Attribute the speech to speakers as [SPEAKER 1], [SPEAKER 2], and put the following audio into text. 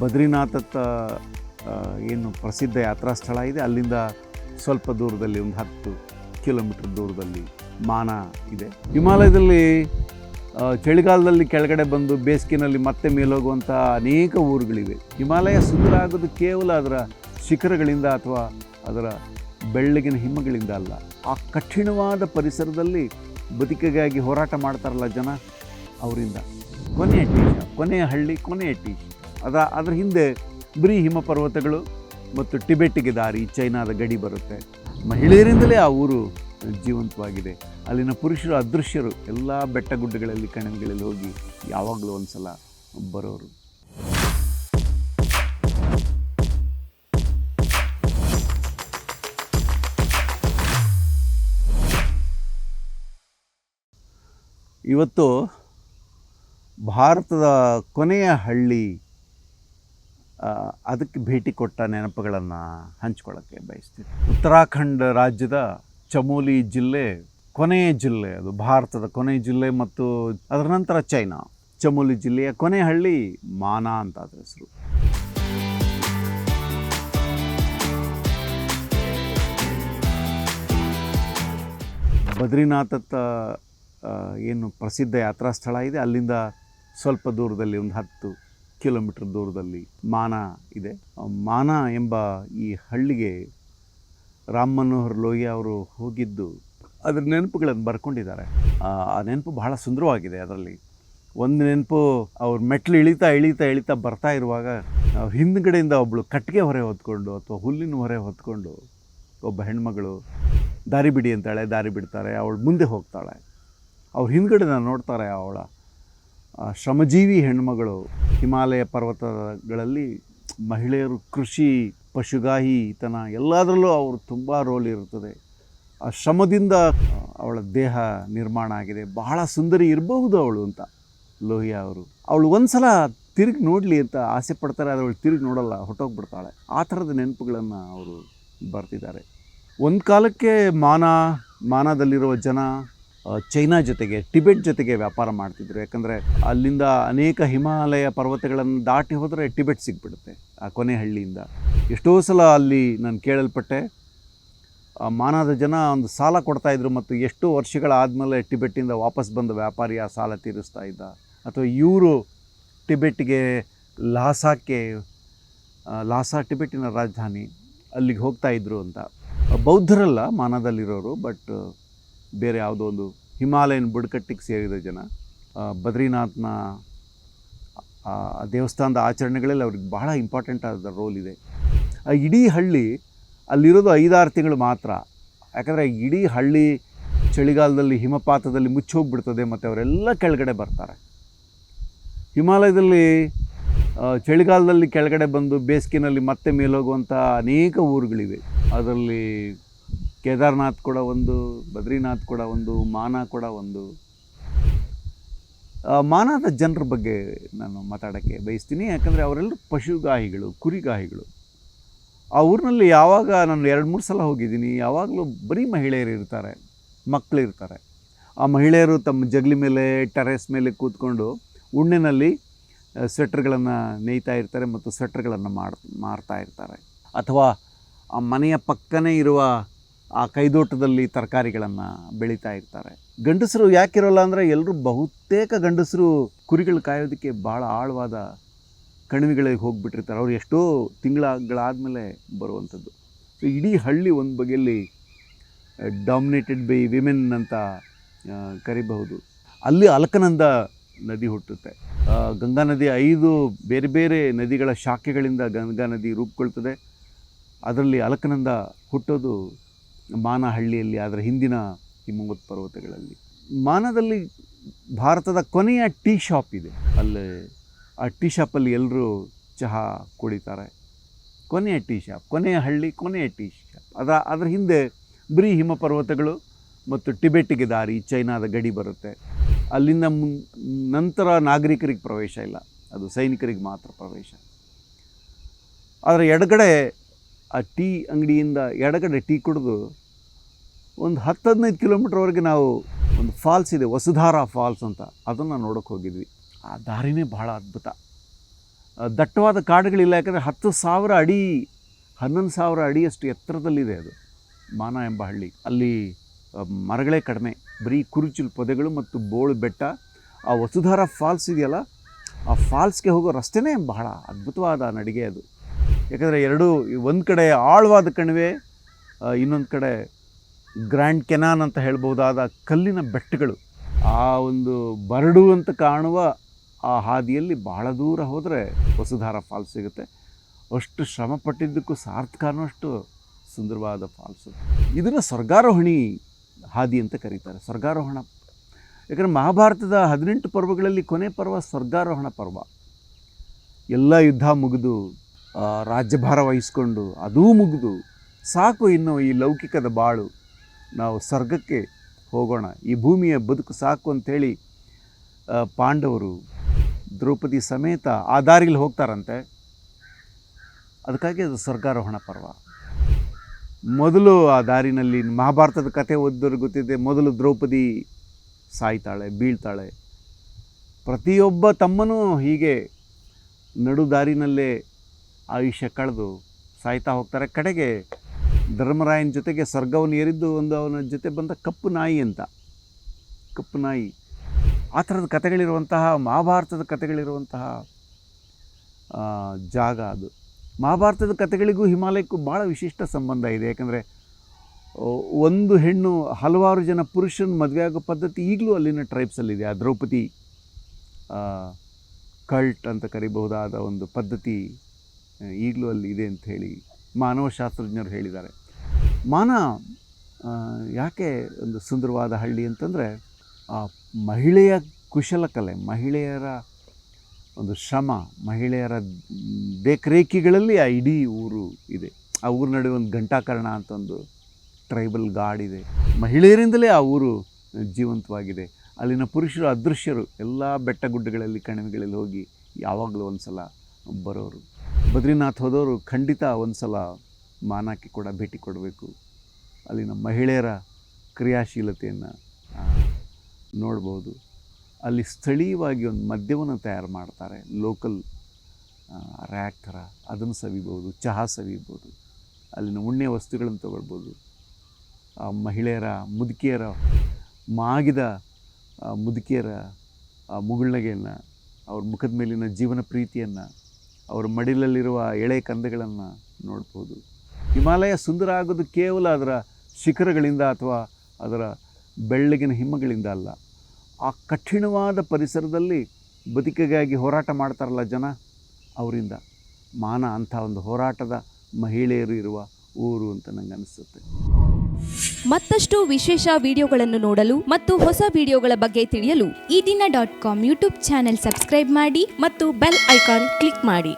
[SPEAKER 1] ಬದ್ರಿನಾಥತ್ತ ಏನು ಪ್ರಸಿದ್ಧ ಯಾತ್ರಾ ಸ್ಥಳ ಇದೆ. ಅಲ್ಲಿಂದ ಸ್ವಲ್ಪ ದೂರದಲ್ಲಿ, ಒಂದು ಹತ್ತು ಕಿಲೋಮೀಟರ್ ದೂರದಲ್ಲಿ ಮಾನ ಇದೆ. ಹಿಮಾಲಯದಲ್ಲಿ ಚಳಿಗಾಲದಲ್ಲಿ ಕೆಳಗಡೆ ಬಂದು ಬೇಸಿಗೆನಲ್ಲಿ ಮತ್ತೆ ಮೇಲೋಗುವಂಥ ಅನೇಕ ಊರುಗಳಿವೆ. ಹಿಮಾಲಯ ಸುಂದರ ಆಗೋದು ಕೇವಲ ಅದರ ಶಿಖರಗಳಿಂದ ಅಥವಾ ಅದರ ಬೆಳ್ಳಗಿನ ಹಿಮಗಳಿಂದ ಅಲ್ಲ. ಆ ಕಠಿಣವಾದ ಪರಿಸರದಲ್ಲಿ ಬದುಕಿಗಾಗಿ ಹೋರಾಟ ಮಾಡ್ತಾರಲ್ಲ ಜನ, ಅವರಿಂದ. ಕೊನೆಯ ಟೀಶ ಕೊನೆಯ ಹಳ್ಳಿ, ಕೊನೆಯ ಟೀಶ ಅದ ಅದರ ಹಿಂದೆ ಬರೀ ಹಿಮ ಪರ್ವತಗಳು ಮತ್ತು ಟಿಬೆಟ್ಗೆ ದಾರಿ ಚೈನಾದ ಗಡಿ ಬರುತ್ತೆ. ಮಹಿಳೆಯರಿಂದಲೇ ಆ ಊರು ಜೀವಂತವಾಗಿದೆ. ಅಲ್ಲಿನ ಪುರುಷರು, ಅದೃಶ್ಯರು ಎಲ್ಲ ಬೆಟ್ಟ ಗುಡ್ಡಗಳಲ್ಲಿ, ಕಣಿವೆಗಳಲ್ಲಿ ಹೋಗಿ ಯಾವಾಗಲೂ ಒಂದು ಸಲ ಬರೋರು. ಇವತ್ತು ಭಾರತದ ಕೊನೆಯ ಹಳ್ಳಿ ಅದಕ್ಕೆ ಭೇಟಿ ಕೊಟ್ಟ ನೆನಪುಗಳನ್ನು ಹಂಚ್ಕೊಳ್ಳೋಕ್ಕೆ ಬಯಸ್ತೀನಿ. ಉತ್ತರಾಖಂಡ್ ರಾಜ್ಯದ ಚಮೋಲಿ ಜಿಲ್ಲೆ ಕೊನೆಯ ಜಿಲ್ಲೆ ಅದು, ಭಾರತದ ಕೊನೆಯ ಜಿಲ್ಲೆ ಮತ್ತು ಅದರ ನಂತರ ಚೈನಾ. ಚಮೋಲಿ ಜಿಲ್ಲೆಯ ಕೊನೆ ಹಳ್ಳಿ ಮಾನಾ ಅಂತ ಅದರ ಹೆಸರು ಬದ್ರಿನಾಥತ್ತ ಏನು ಪ್ರಸಿದ್ಧ ಯಾತ್ರಾ ಸ್ಥಳ ಇದೆ. ಅಲ್ಲಿಂದ ಸ್ವಲ್ಪ ದೂರದಲ್ಲಿ ಒಂದು ಹತ್ತು ಕಿಲೋಮೀಟರ್ ದೂರದಲ್ಲಿ ಮಾನ ಇದೆ. ಮಾನ ಎಂಬ ಈ ಹಳ್ಳಿಗೆ ರಾಮ್ ಮನೋಹರ್ ಲೋಹಿಯಾ ಅವರು ಹೋಗಿದ್ದು ಅದರ ನೆನಪುಗಳನ್ನು ಬರ್ಕೊಂಡಿದ್ದಾರೆ. ಆ ನೆನಪು ಬಹಳ ಸುಂದರವಾಗಿದೆ ಅದರಲ್ಲಿ. ಒಂದು ನೆನಪು ಅವ್ರು ಮೆಟ್ಲು ಇಳಿತಾ ಇಳಿತಾ ಇಳಿತಾ ಬರ್ತಾ ಇರುವಾಗ ಹಿಂದ್ಗಡೆಯಿಂದ ಒಬ್ಬಳು ಕಟ್ಟಿಗೆ ಹೊರೆ ಹೊತ್ಕೊಂಡು ಅಥವಾ ಹುಲ್ಲಿನ ಹೊರೆ ಹೊತ್ಕೊಂಡು ಒಬ್ಬ ಹೆಣ್ಮಗಳು, ದಾರಿ ಬಿಡಿ ಅಂತಾಳೆ, ದಾರಿ ಬಿಡ್ತಾರೆ ಅವಳು ಮುಂದೆ ಹೋಗ್ತಾಳೆ. ಅವ್ರ ಹಿಂದ್ಗಡೆ ನೋಡ್ತಾರೆ ಅವಳ. ಶ್ರಮಜೀವಿ ಹೆಣ್ಮಗಳು ಹಿಮಾಲಯ ಪರ್ವತಗಳಲ್ಲಿ ಮಹಿಳೆಯರು ಕೃಷಿ ಪಶುಗಾಹಿ ತನ ಎಲ್ಲದರಲ್ಲೂ ಅವರು ತುಂಬ ರೋಲ್ ಇರುತ್ತದೆ. ಆ ಶ್ರಮದಿಂದ ಅವಳ ದೇಹ ನಿರ್ಮಾಣ ಆಗಿದೆ. ಬಹಳ ಸುಂದರಿ ಇರಬಹುದು ಅವಳು ಅಂತ ಲೋಹಿಯಾ ಅವರು. ಅವಳು ಒಂದು ಸಲ ತಿರುಗಿ ನೋಡಲಿ ಅಂತ ಆಸೆ ಪಡ್ತಾರೆ, ಆದರೆ ಅವಳು ತಿರುಗಿ ನೋಡಲ್ಲ ಹೊಟ್ಟೋಗ್ಬಿಡ್ತಾಳೆ ಆ ಥರದ ನೆನಪುಗಳನ್ನು ಅವರು ಬರ್ತಿದ್ದಾರೆ. ಒಂದು ಕಾಲಕ್ಕೆ ಮಾನ, ಮಾನದಲ್ಲಿರುವ ಜನ ಚೈನಾ ಜೊತೆಗೆ, ಟಿಬೆಟ್ ಜೊತೆಗೆ ವ್ಯಾಪಾರ ಮಾಡ್ತಿದ್ರು. ಯಾಕಂದರೆ ಅಲ್ಲಿಂದ ಅನೇಕ ಹಿಮಾಲಯ ಪರ್ವತಗಳನ್ನು ದಾಟಿ ಹೋದರೆ ಟಿಬೆಟ್ ಸಿಗ್ಬಿಡುತ್ತೆ ಆ ಕೊನೆ ಹಳ್ಳಿಯಿಂದ. ಎಷ್ಟೋ ಸಲ ಅಲ್ಲಿ ನಾನು ಕೇಳಲ್ಪಟ್ಟೆ ಮಾನದ ಜನ ಒಂದು ಸಾಲ ಕೊಡ್ತಾಯಿದ್ರು ಮತ್ತು ಎಷ್ಟೋ ವರ್ಷಗಳಾದಮೇಲೆ ಟಿಬೆಟ್ಟಿಂದ ವಾಪಸ್ ಬಂದ ವ್ಯಾಪಾರಿ ಆ ಸಾಲ ತೀರಿಸ್ತಾ ಇದ್ದ. ಅಥವಾ ಇವರು ಟಿಬೆಟ್ಗೆ ಲಾಸಾಕ್ಕೆ ಲಾಸಾ ಟಿಬೆಟ್ಟಿನ ರಾಜಧಾನಿ ಅಲ್ಲಿಗೆ ಹೋಗ್ತಾ ಇದ್ರು ಅಂತ. ಬೌದ್ಧರಲ್ಲ ಮಾನದಲ್ಲಿರೋರು, ಬಟ್ ಬೇರೆ ಯಾವುದೋ ಒಂದು ಹಿಮಾಲಯನ್ ಬುಡಕಟ್ಟಿಗೆ ಸೇರಿದ ಜನ ಬದ್ರಿನಾಥ್ನ ದೇವಸ್ಥಾನದ ಆಚರಣೆಗಳಲ್ಲಿ ಅವ್ರಿಗೆ ಬಹಳ ಇಂಪಾರ್ಟೆಂಟ್ ಆದ ರೋಲ್ ಇದೆ. ಆ, ಇಡೀ ಹಳ್ಳಿ ಅಲ್ಲಿರೋದು ಐದಾರು ತಿಂಗಳು ಮಾತ್ರ. ಯಾಕಂದರೆ ಇಡೀ ಹಳ್ಳಿ ಚಳಿಗಾಲದಲ್ಲಿ ಹಿಮಪಾತದಲ್ಲಿ ಮುಚ್ಚೋಗ್ಬಿಡ್ತದೆ ಮತ್ತು ಅವರೆಲ್ಲ ಕೆಳಗಡೆ ಬರ್ತಾರೆ. ಹಿಮಾಲಯದಲ್ಲಿ ಚಳಿಗಾಲದಲ್ಲಿ ಕೆಳಗಡೆ ಬಂದು ಬೇಸಿಗೆನಲ್ಲಿ ಮತ್ತೆ ಮೇಲೋಗುವಂಥ ಅನೇಕ ಊರುಗಳಿವೆ. ಅದರಲ್ಲಿ ಕೇದಾರ್ನಾಥ್ ಕೂಡ ಒಂದು, ಬದ್ರಿನಾಥ್ ಕೂಡ ಒಂದು, ಮಾನ ಕೂಡ ಒಂದು. ಮಾನದ ಜನರ ಬಗ್ಗೆ ನಾನು ಮಾತಾಡೋಕ್ಕೆ ಬಯಸ್ತೀನಿ. ಯಾಕಂದರೆ ಅವರೆಲ್ಲರೂ ಪಶುಗಾಹಿಗಳು, ಕುರಿಗಾಹಿಗಳು. ಆ ಊರಿನಲ್ಲಿ ಯಾವಾಗ ನಾನು ಎರಡು, ಮೂರು ಸಲ ಹೋಗಿದ್ದೀನಿ, ಯಾವಾಗಲೂ ಬರೀ ಮಹಿಳೆಯರು ಇರ್ತಾರೆ ಮಕ್ಕಳು ಇರ್ತಾರೆ. ಆ ಮಹಿಳೆಯರು ತಮ್ಮ ಜಗಲಿ ಮೇಲೆ, ಟೆರೆಸ್ ಮೇಲೆ ಕೂತ್ಕೊಂಡು ಉಣ್ಣೆನಲ್ಲಿ ಸ್ವೆಟ್ರ್ಗಳನ್ನು ನೇಯ್ತಾ ಇರ್ತಾರೆ ಮತ್ತು ಸ್ವೆಟ್ರ್ಗಳನ್ನು ಮಾಡ್, ಮಾರ್ತಾ ಇರ್ತಾರೆ. ಅಥವಾ ಆ ಮನೆಯ ಪಕ್ಕನೇ ಇರುವ ಆ ಕೈದೋಟದಲ್ಲಿ ತರಕಾರಿಗಳನ್ನು ಬೆಳೀತಾ ಇರ್ತಾರೆ. ಗಂಡಸರು ಯಾಕಿರೋಲ್ಲ ಅಂದರೆ ಎಲ್ಲರೂ ಬಹುತೇಕ ಗಂಡಸರು ಕುರಿಗಳು ಕಾಯೋದಕ್ಕೆ ಭಾಳ ಆಳವಾದ ಕಣಿವೆಗಳಿಗೆ ಹೋಗಿಬಿಟ್ಟಿರ್ತಾರೆ. ಅವ್ರು ಎಷ್ಟೋ ತಿಂಗಳಾದಮೇಲೆ ಬರುವಂಥದ್ದು. ಸೊ, ಇಡೀ ಹಳ್ಳಿ ಒಂದು ಬಗೆಯಲ್ಲಿ ಡಾಮಿನೇಟೆಡ್ ಬೈ ವಿಮೆನ್ ಅಂತ ಕರಿಬಹುದು. ಅಲ್ಲಿ ಅಲಕನಂದ ನದಿ ಹುಟ್ಟುತ್ತೆ. ಗಂಗಾ ನದಿ ಐದು ಬೇರೆ ಬೇರೆ ನದಿಗಳ ಶಾಖೆಗಳಿಂದ ಗಂಗಾ ನದಿ ರೂಪುಗೊಳ್ತದೆ. ಅದರಲ್ಲಿ ಅಲಕನಂದ ಹುಟ್ಟೋದು ಮಾನಹಳ್ಳಿಯಲ್ಲಿ ಅದರ ಹಿಂದಿನ ಹಿಮವತ್ ಪರ್ವತಗಳಲ್ಲಿ. ಮಾನದಲ್ಲಿ ಭಾರತದ ಕೊನೆಯ ಟೀ ಶಾಪ್ ಇದೆ. ಅಲ್ಲಿ, ಆ ಟೀ ಶಾಪಲ್ಲಿ ಎಲ್ಲರೂ ಚಹಾ ಕುಡಿತಾರೆ. ಕೊನೆಯ ಟೀ ಶಾಪ್, ಕೊನೆಯ ಹಳ್ಳಿ, ಕೊನೆಯ ಟೀ ಶಾಪ್. ಅದರ ಅದರ ಹಿಂದೆ ಬರೀ ಹಿಮ ಪರ್ವತಗಳು ಮತ್ತು ಟಿಬೆಟ್ಗೆ ದಾರಿ, ಚೈನಾದ ಗಡಿ ಬರುತ್ತೆ. ಅಲ್ಲಿಂದ ನಂತರ ನಾಗರಿಕರಿಗೆ ಪ್ರವೇಶ ಇಲ್ಲ. ಅದು ಸೈನಿಕರಿಗೆ ಮಾತ್ರ ಪ್ರವೇಶ. ಆದರೆ ಎಡಗಡೆ ಆ ಟೀ ಅಂಗಡಿಯಿಂದ ಎಡಗಡೆ ಟೀ ಕುಡಿದು ಒಂದು ಹತ್ತು ಹದಿನೈದು ಕಿಲೋಮೀಟ್ರ್ವರೆಗೆ ನಾವು ಒಂದು ಫಾಲ್ಸ್ ಇದೆ, ವಸುಧಾರ ಫಾಲ್ಸ್ ಅಂತ. ಅದನ್ನು ನೋಡೋಕೆ ಹೋಗಿದ್ವಿ. ಆ ದಾರಿನೇ ಭಾಳ ಅದ್ಭುತ. ದಟ್ಟವಾದ ಕಾಡುಗಳಿಲ್ಲ, ಯಾಕಂದರೆ ಹತ್ತು ಸಾವಿರ ಅಡಿ, ಹನ್ನೊಂದು ಸಾವಿರ ಅಡಿಯಷ್ಟು ಎತ್ತರದಲ್ಲಿದೆ ಅದು. ಮಾನ ಎಂಬ ಹಳ್ಳಿ. ಅಲ್ಲಿ ಮರಗಳೇ ಕಡಿಮೆ. ಬರೀ ಕುರುಚುಲ್ ಪೊದೆಗಳು ಮತ್ತು ಬೋಳು ಬೆಟ್ಟ. ಆ ವಸುಧಾರ ಫಾಲ್ಸ್ ಇದೆಯಲ್ಲ, ಆ ಫಾಲ್ಸ್ಗೆ ಹೋಗೋ ರಸ್ತೆನೇ ಬಹಳ ಅದ್ಭುತವಾದ ನಡಿಗೆ ಅದು. ಯಾಕಂದರೆ ಎರಡು ಒಂದು ಕಡೆ ಆಳವಾದ ಕಣಿವೆ ಇನ್ನೊಂದು ಕಡೆ ಗ್ರ್ಯಾಂಡ್ ಕೆನಾನ್ ಅಂತ ಹೇಳ್ಬೋದಾದ ಕಲ್ಲಿನ ಬೆಟ್ಟಗಳು. ಆ ಒಂದು ಬರಡು ಅಂತ ಕಾಣುವ ಆ ಹಾದಿಯಲ್ಲಿ ಬಹಳ ದೂರ ಹೋದರೆ ವಸುಧಾರ ಫಾಲ್ಸ್ ಸಿಗುತ್ತೆ. ಅಷ್ಟು ಶ್ರಮ ಪಟ್ಟಿದ್ದಕ್ಕೂ ಸಾರ್ಥಕ ಅನ್ನೋಷ್ಟು ಸುಂದರವಾದ ಫಾಲ್ಸ್. ಇದನ್ನು ಸ್ವರ್ಗಾರೋಹಣಿ ಹಾದಿ ಅಂತ ಕರೀತಾರೆ, ಸ್ವರ್ಗಾರೋಹಣ. ಯಾಕಂದರೆ ಮಹಾಭಾರತದ ಹದಿನೆಂಟು ಪರ್ವಗಳಲ್ಲಿ ಕೊನೆ ಪರ್ವ ಸ್ವರ್ಗಾರೋಹಣ ಪರ್ವ. ಎಲ್ಲ ಯುದ್ಧ ಮುಗಿದು ರಾಜ್ಯಭಾರ ವಹಿಸ್ಕೊಂಡು, ಅದೂ ಮುಗಿದು, ಸಾಕು ಇನ್ನು ಈ ಲೌಕಿಕದ ಬಾಳು. ನಾವು ಸ್ವರ್ಗಕ್ಕೆ ಹೋಗೋಣ. ಈ ಭೂಮಿಯ ಬದುಕು ಸಾಕು ಅಂಥೇಳಿ ಪಾಂಡವರು ದ್ರೌಪದಿ ಸಮೇತ ಆ ದಾರಿಲಿ ಹೋಗ್ತಾರಂತೆ. ಅದಕ್ಕಾಗಿ ಅದು ಸ್ವರ್ಗಾರೋಹಣ ಪರ್ವ. ಮೊದಲು ಆ ದಾರಿನಲ್ಲಿ ಮಹಾಭಾರತದ ಕಥೆ ಓದಿದವ್ರಿಗೆ ಗೊತ್ತಿದೆ ಮೊದಲು ದ್ರೌಪದಿ ಸಾಯ್ತಾಳೆ, ಬೀಳ್ತಾಳೆ. ಪ್ರತಿಯೊಬ್ಬ ತಮ್ಮನೂ ಹೀಗೆ ನಡು ದಾರಿನಲ್ಲೇ ಆಯುಷ್ಯ ಕಳೆದು ಸಾಯ್ತಾ ಹೋಗ್ತಾರೆ. ಕಡೆಗೆ ಧರ್ಮರಾಯನ ಜೊತೆಗೆ ಸ್ವರ್ಗವನ್ನು ಏರಿದ್ದು ಒಂದು ಅವನ ಜೊತೆ ಬಂದ ಕಪ್ಪು ನಾಯಿ ಅಂತ. ಕಪ್ಪು ನಾಯಿ. ಆ ಥರದ ಕಥೆಗಳಿರುವಂತಹ, ಮಹಾಭಾರತದ ಕಥೆಗಳಿರುವಂತಹ ಜಾಗ ಅದು. ಮಹಾಭಾರತದ ಕಥೆಗಳಿಗೂ ಹಿಮಾಲಯಕ್ಕೂ ಭಾಳ ವಿಶಿಷ್ಟ ಸಂಬಂಧ ಇದೆ. ಯಾಕಂದರೆ ಒಂದು ಹೆಣ್ಣು ಹಲವಾರು ಜನ ಪುರುಷನ ಮದುವೆ ಆಗೋ ಪದ್ಧತಿ ಈಗಲೂ ಅಲ್ಲಿನ ಟ್ರೈಬ್ಸಲ್ಲಿದೆ ಆ ದ್ರೌಪದಿ ಕಲ್ಟ್ ಅಂತ ಕರಿಬಹುದಾದ ಒಂದು ಪದ್ಧತಿ ಈಗಲೂ ಅಲ್ಲಿ ಇದೆ ಅಂತ ಹೇಳಿ ಮಾನವಶಾಸ್ತ್ರಜ್ಞರು ಹೇಳಿದ್ದಾರೆ. ಮಾನ ಯಾಕೆ ಒಂದು ಸುಂದರವಾದ ಹಳ್ಳಿ ಅಂತಂದರೆ, ಆ ಮಹಿಳೆಯ ಕುಶಲಕಲೆ ಮಹಿಳೆಯರ ಒಂದು ಶ್ರಮ, ಮಹಿಳೆಯರ ದೇಖರೇಖಿಗಳಲ್ಲಿ ಆ ಇಡೀ ಊರು ಇದೆ. ಆ ಊರ ನಡುವೆ ಒಂದು ಘಂಟಾಕರ್ಣ ಅಂತ ಒಂದು ಟ್ರೈಬಲ್ ಗಾಡ್ ಇದೆ. ಮಹಿಳೆಯರಿಂದಲೇ ಆ ಊರು ಜೀವಂತವಾಗಿದೆ. ಅಲ್ಲಿನ ಪುರುಷರು, ಅದೃಶ್ಯರು, ಎಲ್ಲ ಬೆಟ್ಟ ಗುಡ್ಡಗಳಲ್ಲಿ, ಕಣಿವೆಗಳಲ್ಲಿ ಹೋಗಿ ಯಾವಾಗಲೂ ಒಂದು ಸಲ ಬರೋರು. ಬದ್ರಿನಾಥ್ ಹೋದವರು ಖಂಡಿತ ಒಂದು ಸಲ ಮಾನಕ್ಕೆ ಕೂಡ ಭೇಟಿ ಕೊಡಬೇಕು. ಅಲ್ಲಿನ ಮಹಿಳೆಯರ ಕ್ರಿಯಾಶೀಲತೆಯನ್ನು ನೋಡ್ಬೋದು. ಅಲ್ಲಿ ಸ್ಥಳೀಯವಾಗಿ ಒಂದು ಮದ್ಯವನ್ನು ತಯಾರು ಮಾಡ್ತಾರೆ. ಲೋಕಲ್ ರ್ಯಾಕ್ ಥರ. ಅದನ್ನು ಸವಿಬೋದು, ಚಹಾ ಸವಿಬೋದು. ಅಲ್ಲಿನ ಉಣ್ಣೆ ವಸ್ತುಗಳನ್ನು ತಗೊಳ್ಬೋದು. ಆ, ಮಹಿಳೆಯರ ಮುದುಕಿಯರ, ಮಾಗಿದ ಮುದುಕಿಯರ ಮುಗುಳ್ನಗೆಯನ್ನು, ಅವ್ರ ಮುಖದ ಮೇಲಿನ ಜೀವನ ಪ್ರೀತಿಯನ್ನು, ಅವ್ರ ಮಡಿಲಲ್ಲಿರುವ ಎಳೆ ಕಂದಗಳನ್ನು ನೋಡ್ಬೋದು. ಹಿಮಾಲಯ ಸುಂದರ ಆಗೋದು ಕೇವಲ ಅದರ ಶಿಖರಗಳಿಂದ ಅಥವಾ ಅದರ ಬೆಳ್ಳಗಿನ ಹಿಮಗಳಿಂದ ಅಲ್ಲ. ಆ ಕಠಿಣವಾದ ಪರಿಸರದಲ್ಲಿ ಬದುಕಿಗಾಗಿ ಹೋರಾಟ ಮಾಡ್ತಾರಲ್ಲ ಜನ, ಅವರಿಂದ ಮಾನ ಅಂಥ ಒಂದು ಹೋರಾಟದ ಮಹಿಳೆಯರು ಇರುವ ಊರು ಅಂತ ನಂಗೆ ಅನಿಸುತ್ತೆ.
[SPEAKER 2] ಮತ್ತಷ್ಟು ವಿಶೇಷ ವಿಡಿಯೋಗಳನ್ನು ನೋಡಲು ಮತ್ತು ಹೊಸ ವಿಡಿಯೋಗಳ ಬಗ್ಗೆ ತಿಳಿಯಲು
[SPEAKER 3] ಈ ದಿನ dot com YouTube channel subscribe ಮಾಡಿ ಮತ್ತು ಬೆಲ್ ಐಕಾನ್ ಕ್ಲಿಕ್ ಮಾಡಿ.